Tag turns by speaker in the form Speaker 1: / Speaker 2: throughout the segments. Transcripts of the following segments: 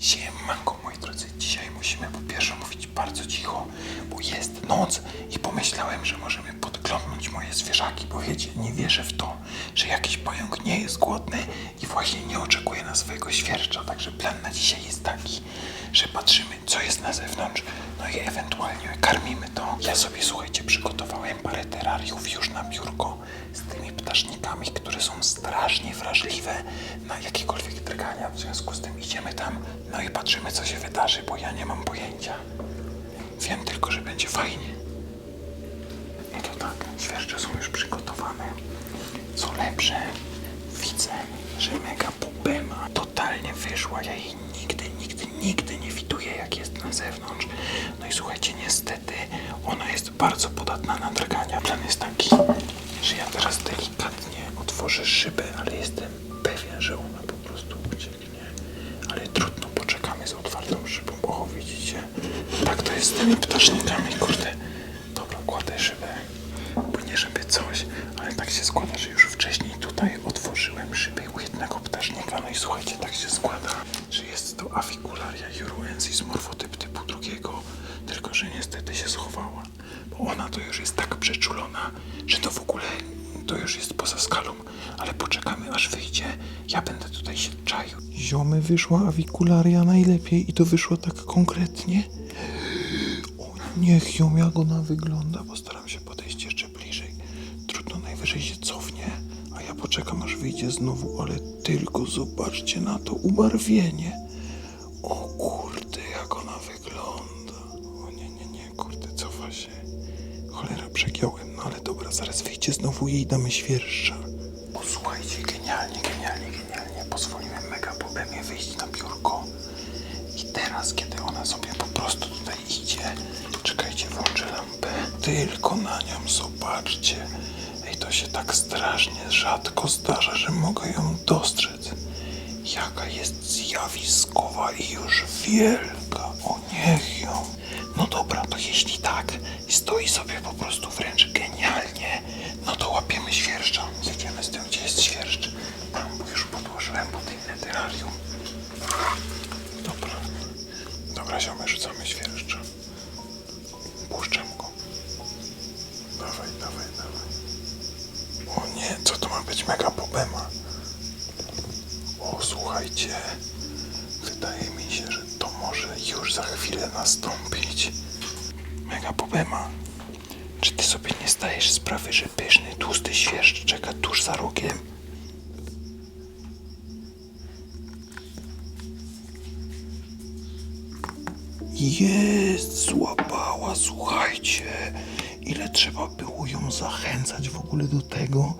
Speaker 1: Siemanko moi drodzy, dzisiaj musimy po pierwsze mówić bardzo cicho, bo jest noc i pomyślałem, że możemy podglądnąć moje zwierzaki, bo wiecie, nie wierzę w to, że jakiś pająk nie jest głodny i właśnie nie oczekuje na swojego świercza, także plan na dzisiaj jest taki, że patrzymy co jest na zewnątrz, no i ewentualnie karmimy to. Ja sobie, słuchajcie, przygotowałem parę terariów już na biurko z tymi ptasznikami, które są strasznie wrażliwe na jakiekolwiek drgania. W związku z tym idziemy tam, no i patrzymy, co się wydarzy, bo ja nie mam pojęcia. Wiem tylko, że będzie fajnie. No to tak, świerszcze są już przygotowane. Co lepsze, widzę, że mega pupema totalnie wyszła. Ja jej nigdy, nigdy, nigdy nie widuję, jak jest na zewnątrz. No i słuchajcie, niestety ona jest bardzo podatna na drgania. Plan jest taki, że ja teraz delikatnie otworzę szybę, ale jestem pewien, że ona po prostu ucieknie. Ale trudno, poczekamy z otwartą szybą. O, widzicie? Tak to jest z tymi ptasznikami, kurde. Wyszła Avicularia najlepiej i to wyszło tak konkretnie. O, niech ją jak ona wygląda. Postaram się podejść jeszcze bliżej. Trudno, najwyżej się cofnie, a ja poczekam aż wyjdzie znowu, ale tylko zobaczcie na to ubarwienie. O kurde, jak ona wygląda. O nie, nie, nie, kurde, cofa się. Cholera, przegiąłem, no ale dobra, zaraz wyjdzie znowu i damy świerszcza. Posłuchajcie, genialnie, genialnie, genialnie. Pozwoliłem mega pobemie wyjść na biurko. I teraz, kiedy ona sobie po prostu tutaj idzie, czekajcie, włączę lampę. Tylko na nią zobaczcie. Ej, to się tak strasznie rzadko zdarza, że mogę ją dostrzec. Jaka jest zjawiskowa i już wielka. O, niech ją. No dobra, to jeśli tak, stoi sobie po prostu wręcz genialnie, no to łapiemy świerszcza. Jedziemy z tym, gdzie jest świerszcz. Tam, już podłożyłem pod inne terrarium. Dobra. Dobra, ziomy, rzucamy świerszcza. Puszczam go. Dawaj, dawaj, dawaj. O nie, co to ma być mega pobema? O, słuchajcie. Wydaje mi się, że to może już za chwilę nastąpić. Mega pobema. Czy ty sobie nie zdajesz sprawy, że pyszny, tłusty świerszcz czeka tuż za rogiem? Jest, złapała, słuchajcie. Ile trzeba było ją zachęcać w ogóle do tego,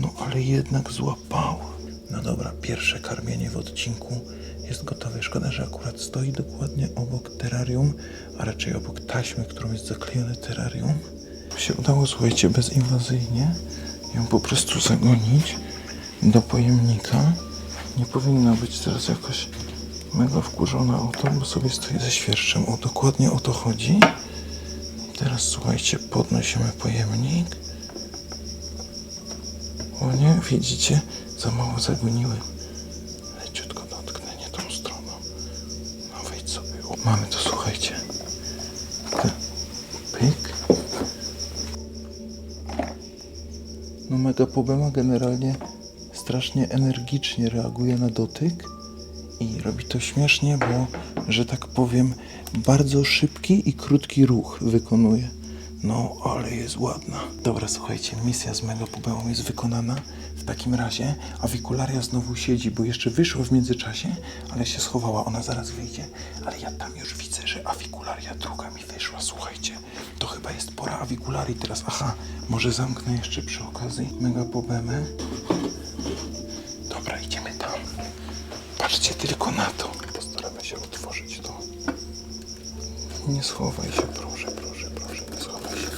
Speaker 1: no ale jednak złapała. No dobra, pierwsze karmienie w odcinku jest gotowe. Szkoda, że akurat stoi dokładnie obok terrarium, a raczej obok taśmy, którą jest zaklejone terrarium. Się udało, słuchajcie, bezinwazyjnie ją po prostu zagonić do pojemnika. Nie powinna być teraz jakoś mega wkurzona o to, bo sobie stoi ze świerszczem. O, dokładnie o to chodzi. Teraz słuchajcie, podnosimy pojemnik. O nie, widzicie? Za mało zagoniłem. Leciutko dotknę, nie tą stroną. No wejdź sobie. O, mamy to, słuchajcie. Pyk. No mega pobema generalnie strasznie energicznie reaguje na dotyk i robi to śmiesznie, bo, że tak powiem, bardzo szybki i krótki ruch wykonuje. No, ale jest ładna. Dobra, słuchajcie, misja z pubełą jest wykonana. W takim razie Avicularia znowu siedzi, bo jeszcze wyszła w międzyczasie, ale się schowała. Ona zaraz wyjdzie. Ale ja tam już widzę, że Avicularia druga mi wyszła. Słuchajcie, to chyba jest pora Avicularii teraz. Aha, może zamknę jeszcze przy okazji mega pobemę. Tylko na to. Postaramy się otworzyć to. Nie schowaj się, proszę, proszę, proszę, nie schowaj się.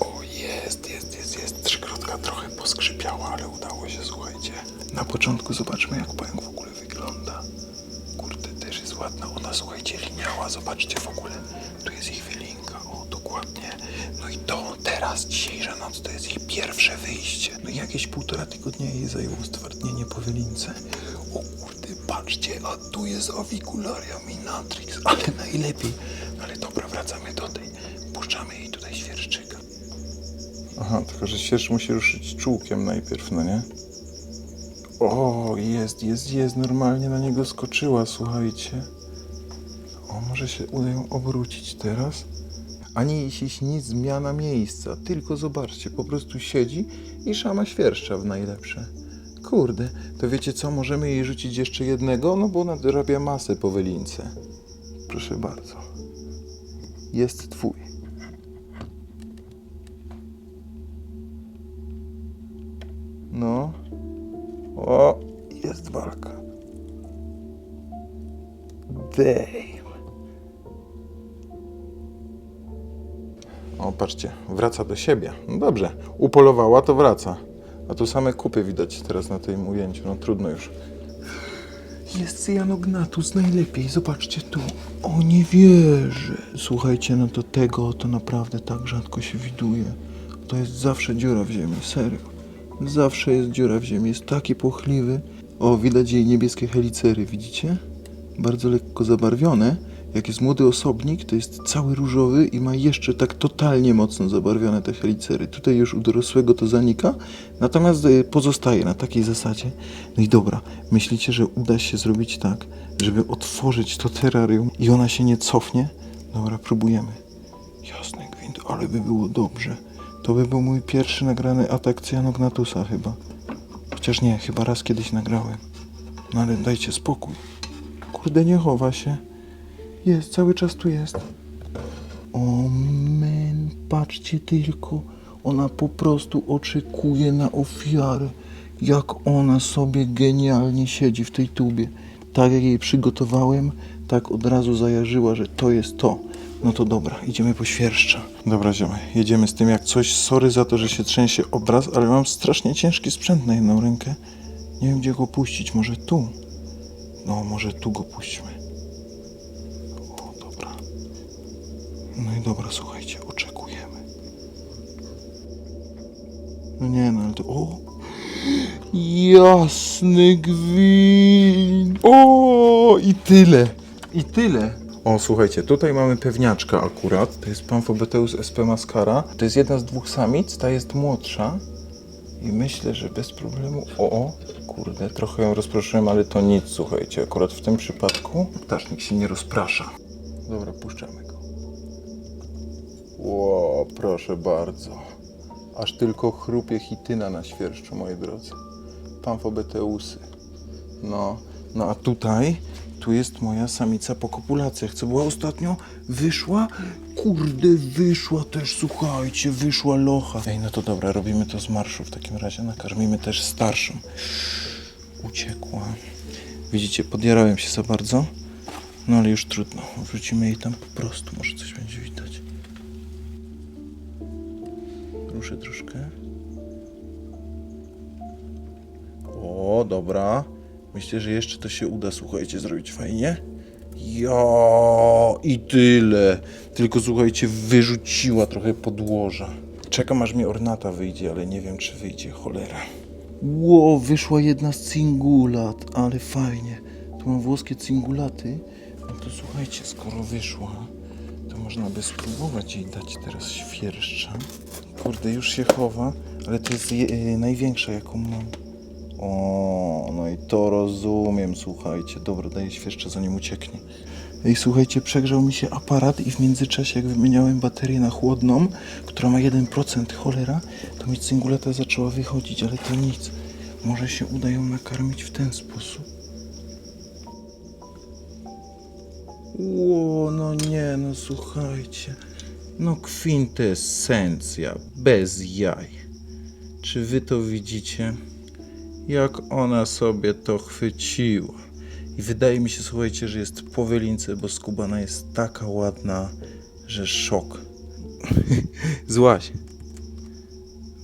Speaker 1: O, jest, jest, jest, jest. Trzykrotka trochę poskrzypiała, ale udało się, słuchajcie. Na początku zobaczmy, jak pająk w ogóle wygląda. Kurde, też jest ładna. Ona, słuchajcie, liniała. Zobaczcie w ogóle. Tu jest ich wylinka. O, dokładnie. No i to teraz dzisiejsza noc to jest jej pierwsze wyjście. No jakieś półtora tygodnia jej zajęło stwardnienie po wylince. O kurde, patrzcie, a tu jest avicularia minatrix, ale najlepiej. Ale dobra, wracamy do tej. Puszczamy jej tutaj świerszczyka. Aha, tylko że świerszcz musi ruszyć czułkiem najpierw, no nie? O, jest, jest, jest, normalnie na niego skoczyła, słuchajcie. O, może się uda ją obrócić teraz? Ani się śni zmiana miejsca, tylko zobaczcie, po prostu siedzi i szama świerszcza w najlepsze. Kurde, to wiecie co, możemy jej rzucić jeszcze jednego, no bo ona dorabia masę po wylince. Proszę bardzo. Jest twój. No. O, jest walka. Damn. Patrzcie, wraca do siebie. No dobrze, upolowała, to wraca. A tu same kupy widać teraz na tym ujęciu. No trudno już. Jest Cyanognatus najlepiej, zobaczcie tu. O, nie wierzę. Słuchajcie, no to tego to naprawdę tak rzadko się widuje. To jest zawsze dziura w ziemi, serio. Zawsze jest dziura w ziemi, jest taki płochliwy. O, widać jej niebieskie helicery, widzicie? Bardzo lekko zabarwione. Jak jest młody osobnik, to jest cały różowy i ma jeszcze tak totalnie mocno zabarwione te helicery. Tutaj już u dorosłego to zanika, natomiast y, pozostaje na takiej zasadzie. No i dobra, myślicie, że uda się zrobić tak, żeby otworzyć to terrarium i ona się nie cofnie? Dobra, próbujemy. Jasny gwint, ale by było dobrze. To by był mój pierwszy nagrany atak Cyanognatusa chyba. Chociaż nie, chyba raz kiedyś nagrałem. No ale dajcie spokój. Kurde, nie chowa się. Jest, cały czas tu jest. O men, patrzcie tylko. Ona po prostu oczekuje na ofiarę. Jak ona sobie genialnie siedzi w tej tubie. Tak jak jej przygotowałem, tak od razu zajarzyła, że to jest to. No to dobra, idziemy po świerszcza. Dobra, ziomy, jedziemy z tym jak coś. Sorry za to, że się trzęsie obraz, ale mam strasznie ciężki sprzęt na jedną rękę. Nie wiem, gdzie go puścić. Może tu? No, może tu go puśćmy. No i dobra, słuchajcie, oczekujemy. No nie, no ale to... O! Jasny gwint! O! I tyle! I tyle! O, słuchajcie, tutaj mamy pewniaczka akurat. To jest Pamphobeteus sp mascara. To jest jedna z dwóch samic, ta jest młodsza. I myślę, że bez problemu. O, o, kurde, trochę ją rozproszyłem, ale to nic, słuchajcie. Akurat w tym przypadku ptasznik się nie rozprasza. Dobra, puszczamy. Ło, proszę bardzo. Aż tylko chrupie chityna na świerszczu, moi drodzy. Pamphobeteusy. No, no a tutaj, tu jest moja samica po kopulacjach. Co była ostatnio? Wyszła? Kurde, wyszła też, słuchajcie, wyszła locha. Ej, no to dobra, robimy to z marszu w takim razie. Nakarmimy też starszą. Uciekła. Widzicie, podjarałem się za bardzo. No ale już trudno. Wrzucimy jej tam po prostu. Może coś będzie widać. Ruszę troszkę. O, dobra. Myślę, że jeszcze to się uda, słuchajcie, zrobić fajnie. Jo, i tyle. Tylko słuchajcie, wyrzuciła trochę podłoża. Czekam aż mi ornata wyjdzie, ale nie wiem czy wyjdzie, cholera. Ło, wyszła jedna z cingulat, ale fajnie. Tu mam włoskie cingulaty. No to słuchajcie, skoro wyszła, to można by spróbować jej dać teraz świerszcza. Kurde, już się chowa, ale to jest je, y, największa jaką mam. O, no i to rozumiem, słuchajcie. Dobra, daję świerszcze, zanim ucieknie. Ej, słuchajcie, przegrzał mi się aparat i w międzyczasie, jak wymieniałem baterię na chłodną, która ma 1% cholera, to mi cinguleta zaczęła wychodzić, ale to nic. Może się uda ją nakarmić w ten sposób. Ło, no nie, no słuchajcie. No kwintesencja, bez jaj. Czy wy to widzicie? jak ona sobie to chwyciła. I wydaje mi się, słuchajcie, że jest po wylince, bo skubana jest taka ładna, że szok. Złaś.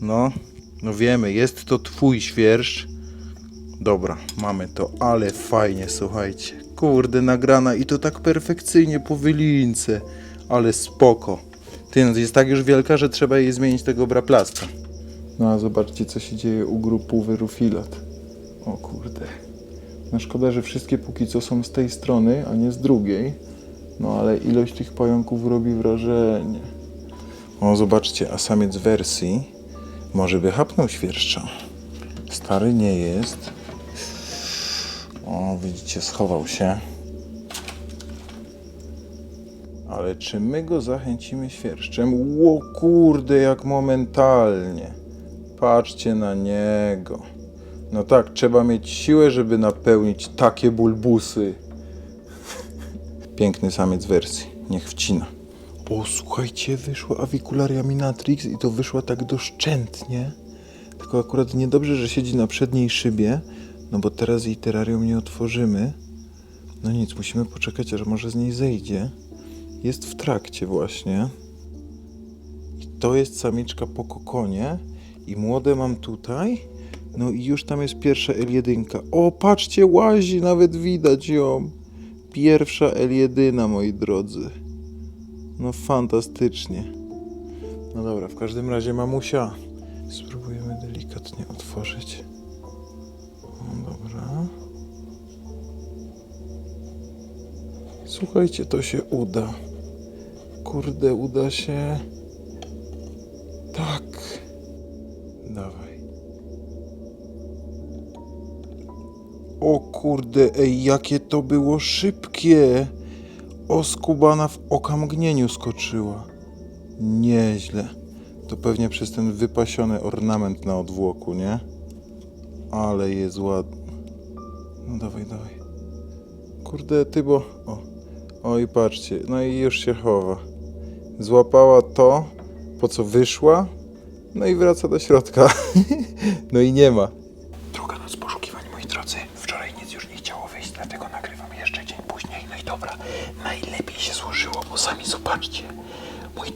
Speaker 1: No, no wiemy, jest to twój świerszcz. Dobra, mamy to, ale fajnie, słuchajcie. Kurde, nagrana i to tak perfekcyjnie po wylince, ale spoko. Ty, no jest tak już wielka, że trzeba jej zmienić tego braplasta. No a zobaczcie, co się dzieje u grupówy Rufilat. O kurde. No szkoda, że wszystkie póki co są z tej strony, a nie z drugiej. No ale ilość tych pająków robi wrażenie. O, zobaczcie, a samiec wersji może by chapnął świerszcza. Stary nie jest. O, widzicie, schował się. Ale czy my go zachęcimy świerszczem? Ło kurde, jak momentalnie. Patrzcie na niego. No tak, trzeba mieć siłę, żeby napełnić takie bulbusy. Piękny samiec wersji. Niech wcina. O, słuchajcie, wyszła awicularia minatrix i to wyszła tak doszczętnie. Tylko akurat niedobrze, że siedzi na przedniej szybie, no bo teraz jej terrarium nie otworzymy. No nic, musimy poczekać, aż może z niej zejdzie. Jest w trakcie właśnie. I to jest samiczka po kokonie. I młode mam tutaj. No i już tam jest pierwsza L1. O, patrzcie, łazi, nawet widać ją. Pierwsza L1, moi drodzy. No fantastycznie. No dobra, w każdym razie mamusia. Spróbujemy delikatnie otworzyć. Słuchajcie, to się uda. Kurde, uda się. Tak. Dawaj. O kurde, ej, jakie to było szybkie. O, skubana w okamgnieniu skoczyła. Nieźle. To pewnie przez ten wypasiony ornament na odwłoku, nie? Ale jest ładny. No dawaj, dawaj. Kurde, ty bo... O. Oj, patrzcie. No i już się chowa. Złapała to, po co wyszła. No i wraca do środka. no i nie ma. Druga noc poszukiwań, moi drodzy. Wczoraj nic już nie chciało wyjść, dlatego nagrywam jeszcze dzień później. No i dobra, najlepiej się złożyło, bo sami zobaczcie. Mój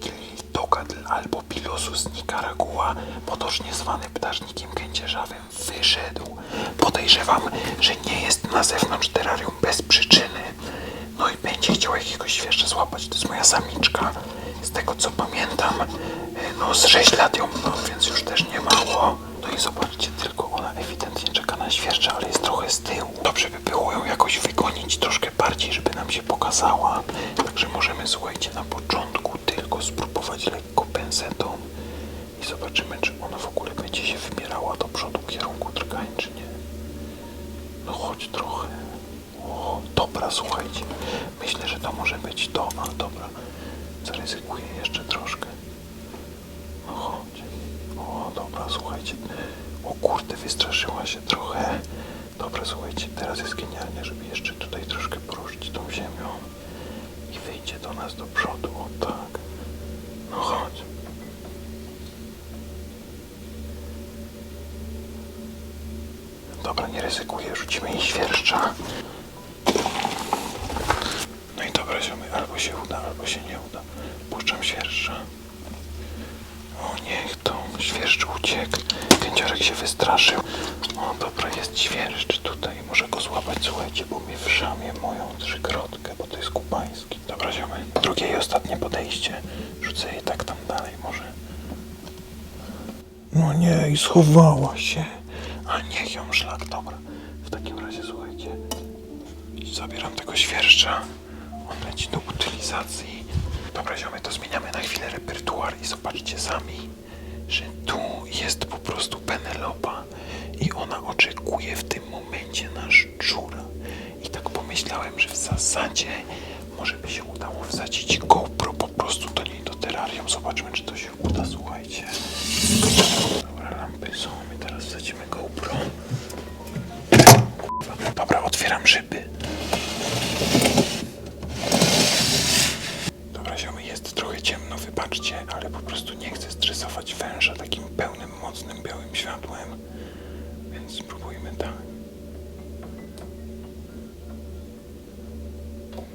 Speaker 1: Togadl albo Pilosus nicaragua, potocznie zwany ptasznikiem kędzierzawym, wyszedł. Podejrzewam, że nie jest na zewnątrz terrarium bez przyczyny. No i będzie chciał jakiegoś świerszcza złapać. To jest moja samiczka. Z tego co pamiętam, e, no z 6 lat ją mam, więc już też nie mało. No i zobaczcie, tylko ona ewidentnie czeka na świerszcza, ale jest trochę z tyłu. Dobrze by było ją jakoś wygonić troszkę bardziej, żeby nam się pokazała. Także możemy, słuchajcie, na początku tylko spróbować lekko pensetą i zobaczymy, czy ona w ogóle będzie się wybierała do przodu kierunku drgań, czy nie. No chodź trochę. Dobra, słuchajcie. Myślę, że to może być to. A, dobra. Zaryzykuję jeszcze troszkę. No chodź. O, dobra, słuchajcie. O kurde, wystraszyła się trochę. Dobra, słuchajcie, teraz jest genialnie, żeby jeszcze tutaj troszkę poruszyć tą ziemią i wyjdzie do nas do przodu. O tak. No chodź. Dobra, nie ryzykuję, rzucimy jej świerszcza. No i dobra, ziomy, albo się uda, albo się nie uda. Puszczam świerszcza. O, niech to świerszcz uciekł. Kędziorek się wystraszył. O, dobra, jest świerszcz tutaj. Muszę go złapać, słuchajcie, bo mi wszamie moją trzykrotkę, bo to jest kubański. Dobra, ziomy. Drugie i ostatnie podejście. Rzucę je tak tam dalej może. No nie, i schowała się. A niech ją szlak, dobra. W takim razie, słuchajcie, zabieram tego świerszcza. Leci do utylizacji. Dobra, ziomy, to zmieniamy na chwilę repertuar i zobaczcie sami, że tu jest po prostu Penelopa i ona oczekuje w tym momencie na szczura. I tak pomyślałem, że w zasadzie może by się udało wsadzić GoPro po prostu do niej do terrarium. Zobaczmy, czy to się uda, słuchajcie. Dobra, lampy są i teraz wsadzimy GoPro. Dobra, otwieram szyby. Dobra, ziomy, jest trochę ciemno, wybaczcie, ale po prostu nie chcę stresować węża takim pełnym, mocnym, białym światłem. Więc spróbujmy tak.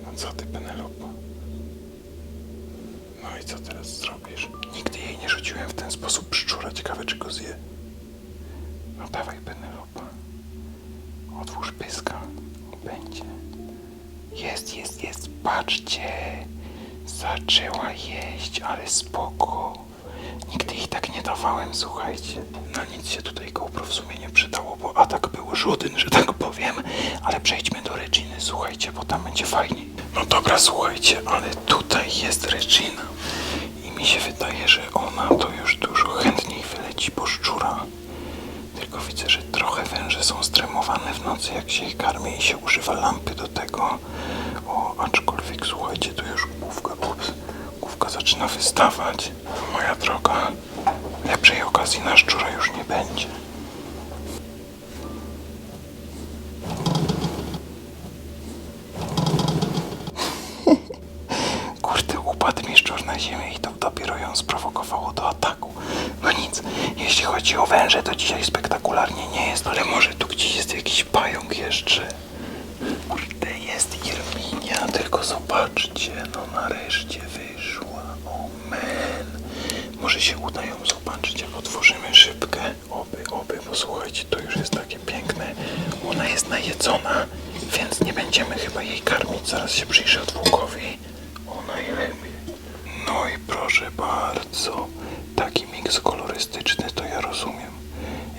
Speaker 1: No co ty, Penelopa? No i co teraz zrobisz? Nigdy jej nie rzuciłem w ten sposób szczura. Ciekawe, czy go zje. No dawaj, Penelopa. Otwórz pyska. Będzie. Jest, jest, jest. Patrzcie. Zaczęła jeść, ale spoko. Nigdy jej tak nie dawałem, słuchajcie. Na nic się tutaj GoPro w sumie nie przydało, bo atak był żaden, że tak powiem. Ale przejdźmy do Reginy, słuchajcie, bo tam będzie fajniej. No dobra, słuchajcie, ale tutaj jest Regina. I mi się wydaje, że ona to już dużo chętniej wyleci po szczura. Tylko widzę, że trochę węże są stremowane w nocy, jak się ich karmi i się używa lampy do tego. O, aczkolwiek słuchajcie, tu już główka, zaczyna wystawać. Moja droga, lepszej okazji na szczura już nie będzie. Kurde, upadł mi szczur na ziemię i to dopiero ją sprowokowało do ataku. No nic, jeśli chodzi o węże, to dzisiaj spektakularnie nie jest, ale może tu gdzieś jest jakiś pająk jeszcze. Kurde, jest Irminia, tylko zobaczcie, no nareszcie wyszła. Może się uda ją zobaczyć, jak otworzymy szybkę. Oby, oby, bo słuchajcie, to już jest takie piękne. Ona jest najedzona, więc nie będziemy chyba jej karmić. Zaraz się przyjrzę Dwukowi. O najlepiej. No i proszę bardzo, taki miks kolorystyczny to ja rozumiem.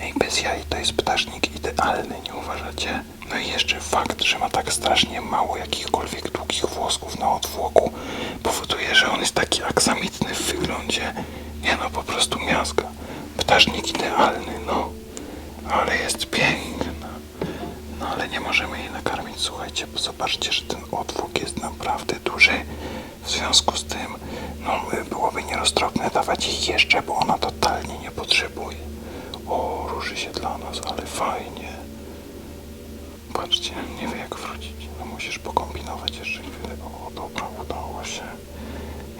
Speaker 1: Ej, bez jaj to jest ptasznik idealny, nie uważacie? No i jeszcze fakt, że ma tak strasznie mało jakichkolwiek długich włosków na odwłoku powoduje, że on jest taki aksamitny w wyglądzie. Nie no, po prostu miazga. Ptasznik idealny, no. Ale jest piękna. No ale nie możemy jej nakarmić, słuchajcie, zobaczcie, że ten otwór jest naprawdę duży. W związku z tym, no byłoby nieroztropne dawać jej jeszcze, bo ona totalnie nie potrzebuje. O, ruszy się dla nas, ale fajnie. Patrzcie, nie wie jak wrócić. No musisz pokombinować jeszcze chwilę. O, dobra, udało się.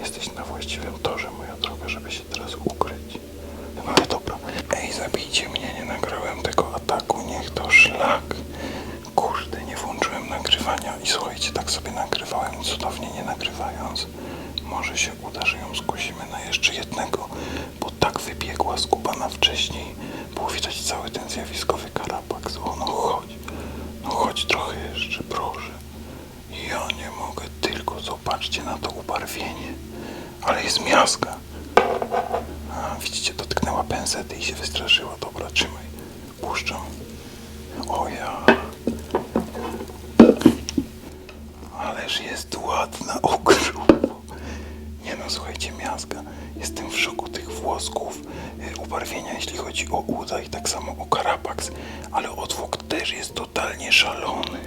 Speaker 1: Jesteś na właściwym torze, moja droga, żeby się teraz ukryć. No ale dobra. Ej, zabijcie mnie, nie nagrałem tego ataku, niech to szlak. Kurde, nie włączyłem nagrywania i słuchajcie, tak sobie nagrywałem, cudownie nie nagrywając. Może się uda, że ją zgłosimy na jeszcze jednego, bo tak wybiegła skubana wcześniej. Było widać cały ten zjawiskowy karapaks. O, no chodź. No chodź trochę jeszcze, proszę. Ja nie mogę, tylko zobaczcie na to ubarwienie. Ale jest miazga. A, widzicie, dotknęła pensety i się wystraszyła. Dobra, trzymaj. Puszczam. O ja. Ależ jest ładna, o. Nie no, słuchajcie, miazga. Jestem w szoku tych włosków, y, ubarwienia, jeśli chodzi o uda i tak samo o karapaks, ale odwłok też jest totalnie szalony.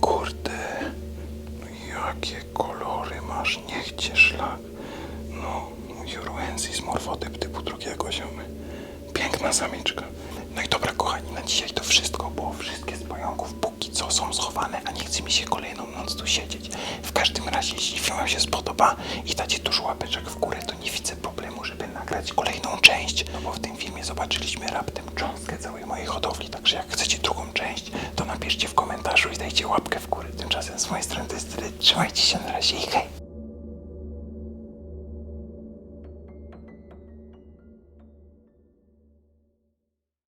Speaker 1: Kurde, jakie kolory masz, niech cię szlak. No, Juruensis morfotyp typu drugiego ziomy. Piękna samiczka. No i dobra, kochani, na dzisiaj to wszystko, bo wszystkie z pająków póki co są schowane, a nie chce mi się kolejną noc tu siedzieć. W każdym razie, jeśli film wam się spodoba i dacie dużo łapeczek w górę, to nie widzę problemu, nagrać kolejną część, no bo w tym filmie zobaczyliśmy raptem cząstkę całej mojej hodowli, także jak chcecie drugą część, to napiszcie w komentarzu i dajcie łapkę w górę. Tymczasem z mojej strony to jest tyle. Trzymajcie się na razie i hej!